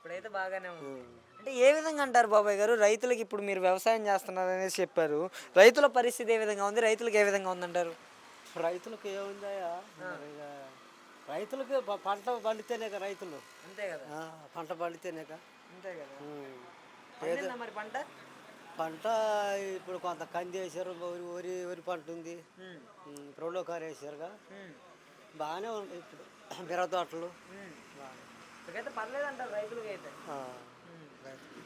ఇప్పుడైతే బాగానే ఉంది. అంటే ఏ విధంగా అంటారు బాబాయ్ గారు? రైతులకి ఇప్పుడు మీరు వ్యవసాయం చేస్తున్నారు అనేసి చెప్పారు. రైతుల పరిస్థితి ఏ విధంగా ఉంది? రైతులకు ఏ విధంగా ఉందంటారు? రైతులకు ఏముందయ్యా? మరి ఇక రైతులకి పంట పండితేనేక రైతులు. అంతే కదా. పంట పండితేనేక అంతే కదా. మరి పంట? పంట ఇప్పుడు కొంత కంది వేసారు వరి వరి వరి పంట ఉంది. రెండో కారు వేసారుగా బాగానే ఉంది ఇప్పుడు. మిరప తోటలు. ఇప్పుడైతే పర్లేదు అంటారు రైతులకి అయితే.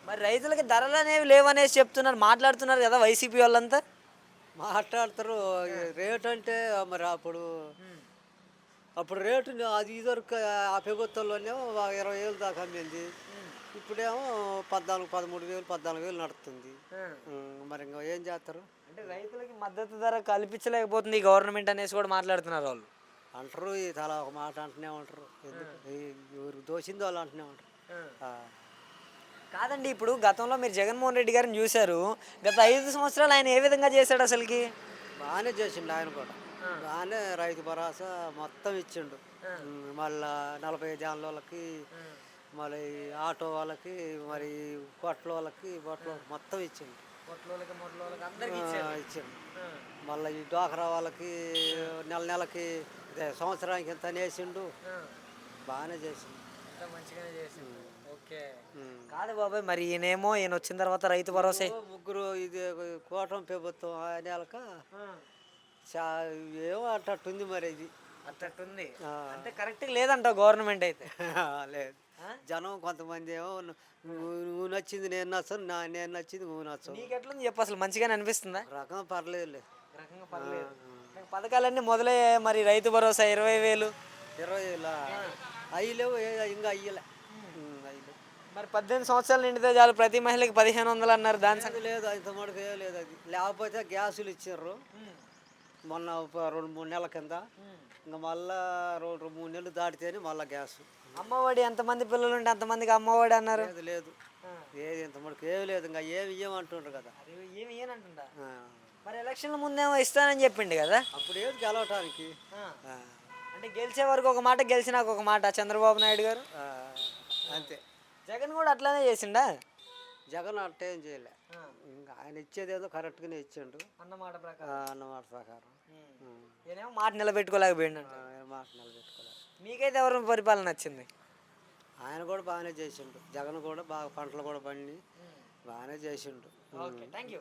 మరి రైతులకి ధరలు అనేవి లేవనేసి చెప్తున్నారు మాట్లాడుతున్నారు కదా వైసీపీ వాళ్ళంతా. మాట్లాడతారు రేట్ అంటే మరి అప్పుడు అప్పుడు రేటు అది ఇదివరకు ఆ ఒక ఇరవై వేలు దాకా అమ్మింది. ఇప్పుడేమో పద్నాలుగు పదమూడు వేలు పద్నాలుగు వేలు నడుస్తుంది ఉం, మరి ఇంకా ఏం చేస్తారు? అంటే రైతులకి మద్దతు ధర కల్పించలేకపోతుంది ఈ గవర్నమెంట్ అనేసి కూడా మాట్లాడుతున్నారు వాళ్ళు. అంటారు తలా ఒక మాట అంటూనే ఉంటారు. ఎవరికి దోసింది వాళ్ళు అంటూనే ఉంటారు. కాదండి ఇప్పుడు గతంలో మీరు జగన్మోహన్ రెడ్డి గారిని చూశారు. గత ఐదు సంవత్సరాలు ఆయన ఏ విధంగా చేశాడు అసలుకి? బాగానే చేసిండు ఆయన కూడా. బాగానే రైతు భరోసా మొత్తం ఇచ్చిండు. మళ్ళా నలభై ఐదు వాళ్ళకి మళ్ళీ ఆటో వాళ్ళకి మరి కొట్ల వాళ్ళకి బొట్ల వాళ్ళకి మొత్తం ఇచ్చిండు. ఇచ్చిండు. మళ్ళీ ఈ డోకరా వాళ్ళకి నెల నెలకి సంవత్సరానికి ఇంత వేసిండు బాగానే చేసిండు. ఓకే. ఉం. కాదు బాబాయ్ మరి ఈయనేమో ఈయన వచ్చిన తర్వాత రైతు భరోసా ముగ్గురు ఇది కూటమి ప్రభుత్వం ఆ నెలక చా ఏమో అట్టట్టుంది మరి ఇది. అట్టట్టుంది. అంటే కరెక్ట్ లేదంట గవర్నమెంట్ అయితే. లేదు. జనం కొంతమంది ఏమో నచ్చింది నేను నచ్చను నా నేను నచ్చింది నువ్వు నచ్చవు. నీకు ఎట్లుంది చెప్పు అసలు మంచిగానే అనిపిస్తుందా? రకం పర్లేదులే. రకంగా పర్లేదు. నాకు పథకాలన్నీ మొదలయ్యాయి మరి రైతు భరోసా ఇరవై వేలు. ఇరవై వేల? అయ్యలేవు ఏ- ఇంకా అయ్యలే. అయ్యలేవు మరి పద్దెనిమిది సంవత్సరాలు నిండితే చాలు ప్రతి మహిళకి పదిహేను వందలు అన్నారు దాని సంగతి. అది లేదు అంత మటుకు ఏ లేదు అది. లేకపోతే గ్యాసులు ఇచ్చారు మొన్న ఒక రెండు మూడు నెలల కింద. ఇంకా మళ్ళా రెండు రెండు మూడు నెలలు దాటితేనే మళ్ళీ గ్యాస్. అమ్మఒడి ఎంతమంది పిల్లలు ఉంటే అంతమందికి అమ్మఒడి అన్నారు. లేదు లేదు. ఏది ఇంత మటుకు ఏమి లేదు ఇంకా ఏమి ఇయ్యమంటుండ్రు కదా. అది ఏమి ఇయ్యనంటుందా ఆ. మరి ఎలక్షన్ల ముందేమో ఇస్తానని చెప్పిండు కదా. అప్పుడు ఏది గెలవటానికి. అంటే గెలిచే వరకు ఒక మాట గెలిచినాక ఒక మాట చంద్రబాబు నాయుడు గారు. అంతే. జగన్ కూడా అట్లానే చేసిండా? జగన్ అట్ట ఏం చేయలే. ఇంకా ఆయన ఇచ్చేది ఏదో కరెక్ట్గానే ఇచ్చిండు. అన్నమాట ప్రకారం. అన్నమాట ప్రకారం. ఈయనేమో మాట నిలబెట్టుకోలేకపోయిండు మాట నిలబెట్టుకోలేదు. మీకైతే ఎవరి పరిపాలన నచ్చింది? ఆయన కూడా బాగానే చేసిండు. జగన్ కూడా బాగా పంటలు కూడా పండి బాగానే చేసిండు. Okay thank you